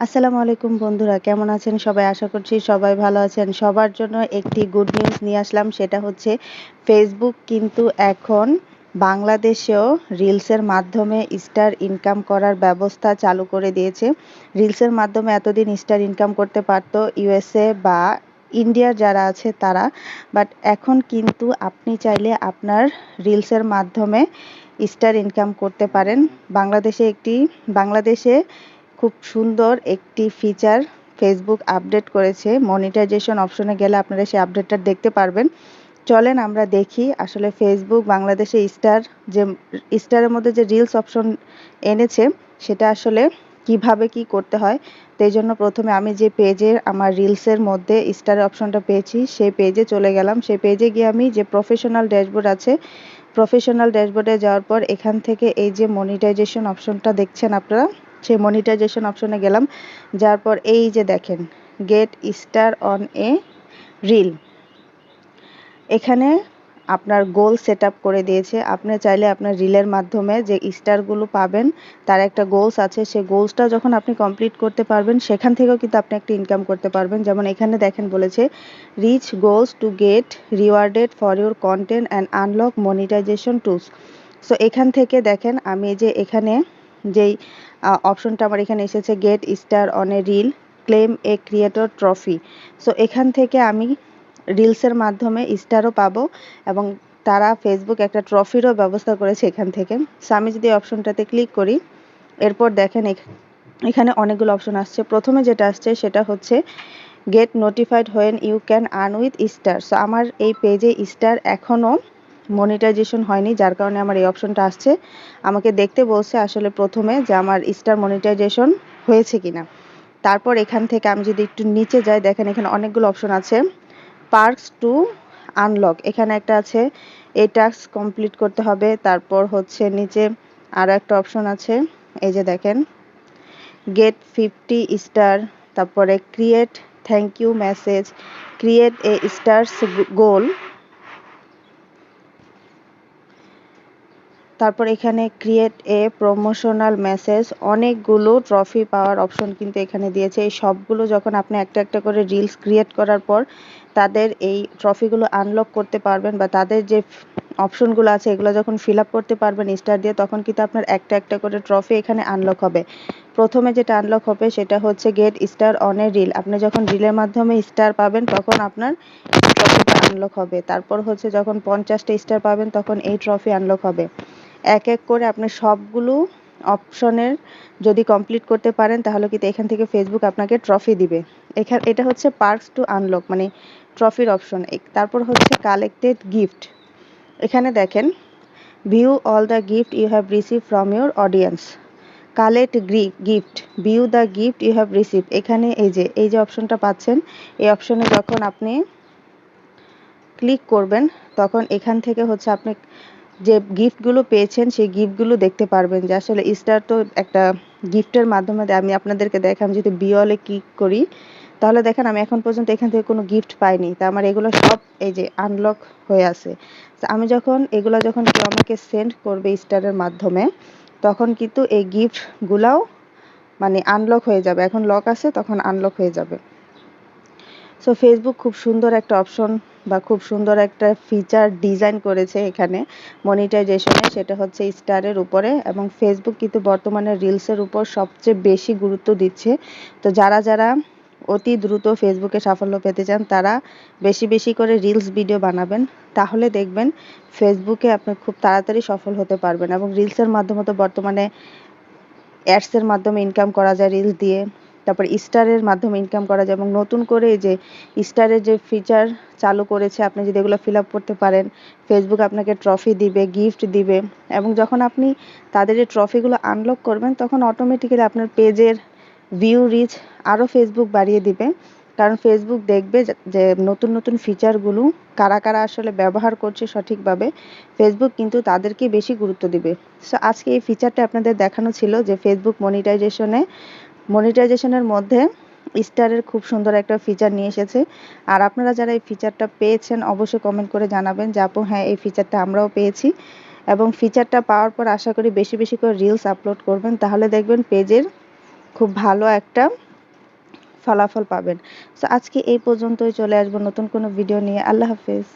আসসালামু আলাইকুম বন্ধুরা, কেমন আছেন সবাই? আশা করছি সবাই ভালো আছেন। সবার জন্য একটি গুড নিউজ নিয়ে আসলাম, সেটা হচ্ছে ফেসবুক কিন্তু এখন বাংলাদেশেও রিলসের মাধ্যমে স্টার ইনকাম করার ব্যবস্থা চালু করে দিয়েছে। রিলসের মাধ্যমে এতদিন স্টার ইনকাম করতে পারতো ইউএসএ বা ইন্ডিয়ার যারা আছে তারা বাট এখন কিন্তু আপনি চাইলে আপনার রিলসের মাধ্যমে স্টার ইনকাম করতে পারেন। বাংলাদেশে একটি, বাংলাদেশে খুব সুন্দর একটি ফিচার ফেসবুক আপডেট করেছে। মনিটাইজেশন অপশনে গেলে আপনারা সেই আপডেটটা দেখতে পারবেন। চলেন আমরা দেখি আসলে ফেসবুক বাংলাদেশে স্টার যে স্টারের মধ্যে যে রিলস অপশন এনেছে, সেটা আসলে কীভাবে কি করতে হয়? তো এই জন্য প্রথমে আমি যে পেজে আমার রিলসের মধ্যে স্টার অপশনটা পেয়েছি, সেই পেজে চলে গেলাম। সেই পেজে গিয়ে আমি যে প্রফেশনাল ড্যাশবোর্ড আছে প্রফেশনাল ড্যাশবোর্ডে যাওয়ার পর এখান থেকে এই যে মনিটাইজেশন অপশনটা দেখছেন আপনারা সেই মনিটাইজেশন অপশনে গেলাম। যার পর এই যে দেখেন get star on a reel এখানে আপনার গোল সেট করে দিয়েছে। আপনি চাইলে আপনার রিলের মাধ্যমে যে স্টারগুলো পাবেন, তার একটা গোলস আছে। সেই গোলসটা যখন আপনি কমপ্লিট করতে পারবেন, সেখান থেকেও কিন্তু আপনি একটা ইনকাম করতে পারবেন। যেমন এখানে দেখেন বলেছে reach goals to get rewarded for your content and unlock monetisation tools so এখান থেকে দেখেন, আমি যে এখানে যেই অপশনটা আমার এখানে এসেছে get star on a reel claim a creator trophy so এখান থেকে আমি রিলসের মাধ্যমে স্টারও পাবো এবং তারা ফেসবুক একটা ট্রফিরও ব্যবস্থা করেছে এখান থেকে। সো আমি যদি অপশনটাতে ক্লিক করি, এরপর দেখেন এখানে অনেকগুলো অপশন আসছে। প্রথমে যেটা আসছে সেটা হচ্ছে get notified when you can earn with star so আমার এই পেজে স্টার এখনও মনিটাইজেশন হয়নি, যার কারণে আমার এই অপশনটা আসছে। আমাকে দেখতে বলছে আসলে প্রথমে যে আমার স্টার মনিটাইজেশন হয়েছে কিনা। তারপর এখান থেকে আমি যদি একটু নিচে যাই, দেখেন এখানে অনেকগুলো অপশন আছে। পার্কস টু আনলক এখানে একটা আছে। এই টাস্ক কমপ্লিট করতে হবে। তারপর হচ্ছে নিচে আরও একটা অপশন আছে। এই যে দেখেন গেট ফিফটি স্টার তারপরে create thank you message create a stars goal তারপর এখানে ক্রিয়েট এ প্রমোশনাল মেসেজ অনেকগুলো ট্রফি পাওয়ার অপশন কিন্তু এখানে দিয়েছে। এই সবগুলো যখন আপনি একটা একটা করে রিলস ক্রিয়েট করার পর তাদের এই ট্রফিগুলো আনলক করতে পারবেন বা তাদের যে অপশনগুলো আছে এগুলো যখন ফিল আপ করতে পারবেন স্টার দিয়ে, তখন কিন্তু আপনার একটা একটা করে ট্রফি এখানে আনলক হবে। প্রথমে যেটা আনলক হবে সেটা হচ্ছে get star on a reel আপনি যখন রিলের মাধ্যমে স্টার পাবেন, তখন আপনার ট্রফিটা আনলক হবে। তারপর হচ্ছে যখন পঞ্চাশটা স্টার পাবেন, তখন এই ট্রফি আনলক হবে। এক এক করে আপনি সবগুলো অপশনের যদি কমপ্লিট করতে পারেন, তাহলে কিন্তু এখান থেকে ফেসবুক আপনাকে ট্রফি দিবে। এখানে, এটা হচ্ছে পার্কস টু আনলক মানে ট্রফির অপশন তারপর হচ্ছে কালেক্টেড গিফট এখানে দেখেন view all the gift you have receive from your audience collect gift view the gift you have receive এখানে এই যে এই যে অপশনটা পাচ্ছেন, এই অপশনে যখন আপনি ক্লিক করবেন, তখন এখান থেকে হচ্ছে আপনি যে গিফটগুলো পেয়েছেন, সেই গিফটগুলো দেখতে পারবেন যে আসলে স্টার তো একটা গিফটের মাধ্যমে আমি আপনাদেরকে দেখাম যদি বিয়লে ক্লিক করি, তাহলে দেখেন আমি এখন পর্যন্ত এখান থেকে কোনো গিফট পাইনি। তা আমার এগুলো সব এই যে আনলক হয়ে আছে। আমি যখন এগুলো যখন কেউ আমাকে সেন্ড করবে স্টারের মাধ্যমে, তখন কিন্তু এই গিফটগুলাও মানে আনলক হয়ে যাবে। এখন লক আছে, তখন আনলক হয়ে যাবে। সো ফেসবুক খুব সুন্দর একটা অপশন বা খুব সুন্দর একটা ফিচার ডিজাইন করেছে এখানে। মনিটাইজেশনে সেটা হচ্ছে স্টারের উপরে এবং ফেসবুক কিন্তু বর্তমানে রিলসের উপর সবচেয়ে বেশি গুরুত্ব দিচ্ছে। তো যারা যারা অতি দ্রুত ফেসবুকে সাফল্য পেতে চান, তারা বেশি বেশি করে রিলস ভিডিও বানাবেন। তাহলে দেখবেন ফেসবুকে আপনি খুব তাড়াতাড়ি সফল হতে পারবেন এবং রিলসের মাধ্যমে তো বর্তমানে অ্যাডসের মাধ্যমে ইনকাম করা যায় রিলস দিয়ে। তারপর স্টারের মাধ্যমে ইনকাম করা যায় এবং নতুন করে যে স্টারের যে ফিচার চালু করেছে, আপনি যদি এগুলো ফিল আপ করতে পারেন ফেসবুক আপনাকে ট্রফি দিবে গিফট দিবে এবং যখন আপনি তাদের এই ট্রফিগুলো আনলক করবেন, তখন অটোমেটিক্যালি আপনার পেজের ভিউ রিচ আরও ফেসবুক বাড়িয়ে দিবে। কারণ ফেসবুক দেখবে যে নতুন নতুন ফিচারগুলো কারা কারা আসলে ব্যবহার করছে সঠিকভাবে ফেসবুক কিন্তু তাদেরকে বেশি গুরুত্ব দিবে। সো আজকে এই ফিচারটা আপনাদের দেখানো ছিল যে ফেসবুক মনিটাইজেশনে মনিটাইজেশনের মধ্যে স্টারের খুব সুন্দর একটা ফিচার নিয়ে এসেছে। আর আপনারা যারা এই ফিচারটা পেয়েছেন, অবশ্যই কমেন্ট করে জানাবেন যে আপু হ্যাঁ এই ফিচারটা আমরাও পেয়েছি। এবং ফিচারটা পাওয়ার পর আশা করি বেশি বেশি করে রিলস আপলোড করবেন। তাহলে দেখবেন পেজের খুব ভালো একটা ফলাফল পাবেন। সো আজকে এই পর্যন্তই চলে আসব নতুন কোনো ভিডিও নিয়ে। আল্লাহ হাফেজ।